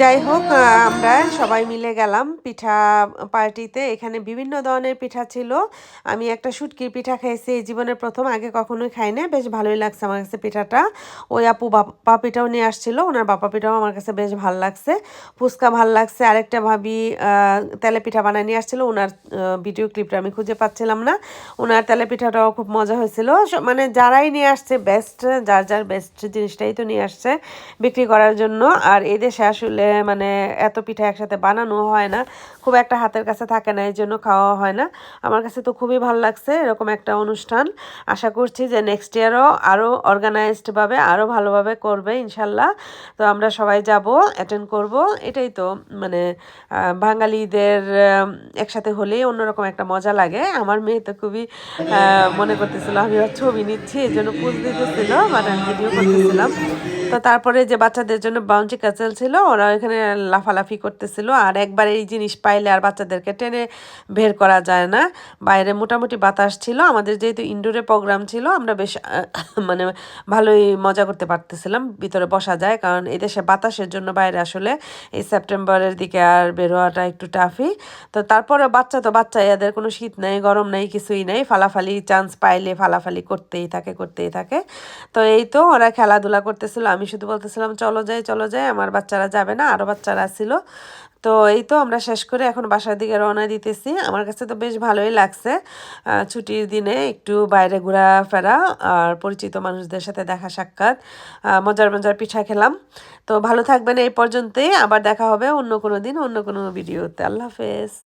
যাই হোক আমরা সবাই মিলে গেলাম পিঠা পার্টিতে। এখানে বিভিন্ন ধরনের পিঠা ছিল। আমি একটা শুটকির পিঠা খাইছি, এই জীবনের প্রথম, আগে কখনোই খাই না বেশ ভালোই লাগছে আমার কাছে পিঠাটা। ওই আপু বাপা পিঠাও নিয়ে আসছিল, ওনার বাপা পিঠাও আমার কাছে বেশ ভালো লাগছে। ফুচকা ভালো লাগছে। আরেকটা ভাবি তেলে পিঠা বানিয়ে নিয়ে আসছিল। ওনার ভিডিও ক্লিপটা আমি খুঁজে পাচ্ছিলাম না। ওনার তেলে পিঠাটাও খুব মজা হয়েছিল। মানে যারাই নিয়ে আসছে বেস্ট যার যার বেস্ট জিনিসটাই তো নিয়ে আসছে বিক্রি করার জন্য। আর এই দেশে আসলে মানে এত পিঠা একসাথে বানানো হয় না। খুব একটা হাতের কাছে থাকে না এই জন্য খাওয়া হয় না। আমার কাছে তো খুবই ভালো লাগছে এরকম একটা অনুষ্ঠান। আশা করছি যে নেক্সট ইয়ারও আরও অর্গানাইজডভাবে আরও ভালোভাবে করবে ইনশাল্লাহ। তো আমরা সবাই যাব অ্যাটেন্ড করব, এটাই তো। মানে বাঙালিদের একসাথে হলেই অন্যরকম একটা মজা লাগে। আমার মেয়ে তো খুবই মনে করতেছিল, আমি ছবি নিচ্ছি এই জন্য পুজ দিতেছিল আমি ভিডিও করতেছিলাম। তো তারপরে যে বাচ্চাদের জন্য বাউন্সি ক্যাসেল ছিল, ওরা এখানে লাফালাফি করতেছিল। আর একবার এই জিনিস পাইলে আর বাচ্চাদেরকে টেনে বের করা যায় না। বাইরে মোটামুটি বাতাস ছিল। আমাদের যেহেতু ইনডোরে প্রোগ্রাম ছিল, আমরা বেশ মানে ভালোই মজা করতে পারতেছিলাম ভিতরে বসা যায়। কারণ এদেশে বাতাসের জন্য বাইরে আসলে এই সেপ্টেম্বরের দিকে আর বের হওয়াটা একটু টাফই। তো তারপরে বাচ্চা তো বাচ্চা এদের কোনো শীত নেই, গরম নেই, কিছুই নেই। ফালাফালি চান্স পাইলে ফালাফালি করতেই থাকে করতেই থাকে। তো এই তো ওরা খেলাধুলা করতেছিল। আমি শুধু বলতেছিলাম, চলো যাই চলো যাই, আমার বাচ্চারা যাবে না আরও বাচ্চারা ছিল। তো এই তো আমরা শেষ করে এখন বাসার দিকে রওনা দিতেছি। আমার কাছে তো বেশ ভালোই লাগছে ছুটির দিনে একটু বাইরে ঘোরাফেরা আর পরিচিত মানুষদের সাথে দেখা সাক্ষাৎ মজার মজার পিঠা খেলাম। তো ভালো থাকবেন এই পর্যন্তই, আবার দেখা হবে অন্য কোনো দিন, অন্য কোনো ভিডিওতে। আল্লাহ হাফেজ।